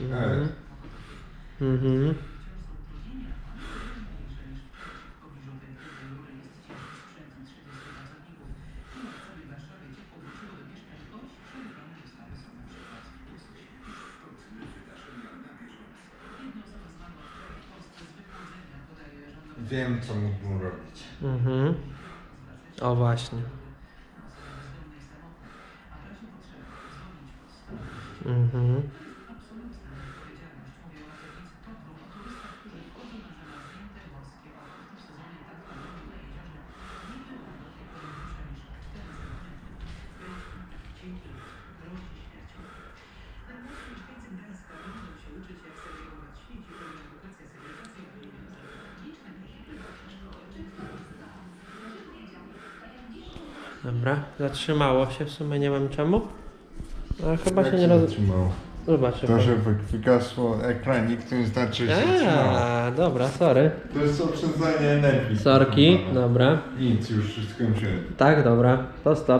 E. Mhm. Wiem, co mógłbym robić. Mhm. O właśnie. Mhm. Dobra, zatrzymało się, w sumie nie wiem czemu. Ale chyba Jak się nie roz... zatrzymało? Zobaczę. To, że wy- wygasło ekranik, to nie znaczy, że się zatrzymało. A, dobra, sorry. To jest oszczędzanie energii. Sorki, Dobra. dobra. Nic, już skończyłem. Tak, dobra, to stop.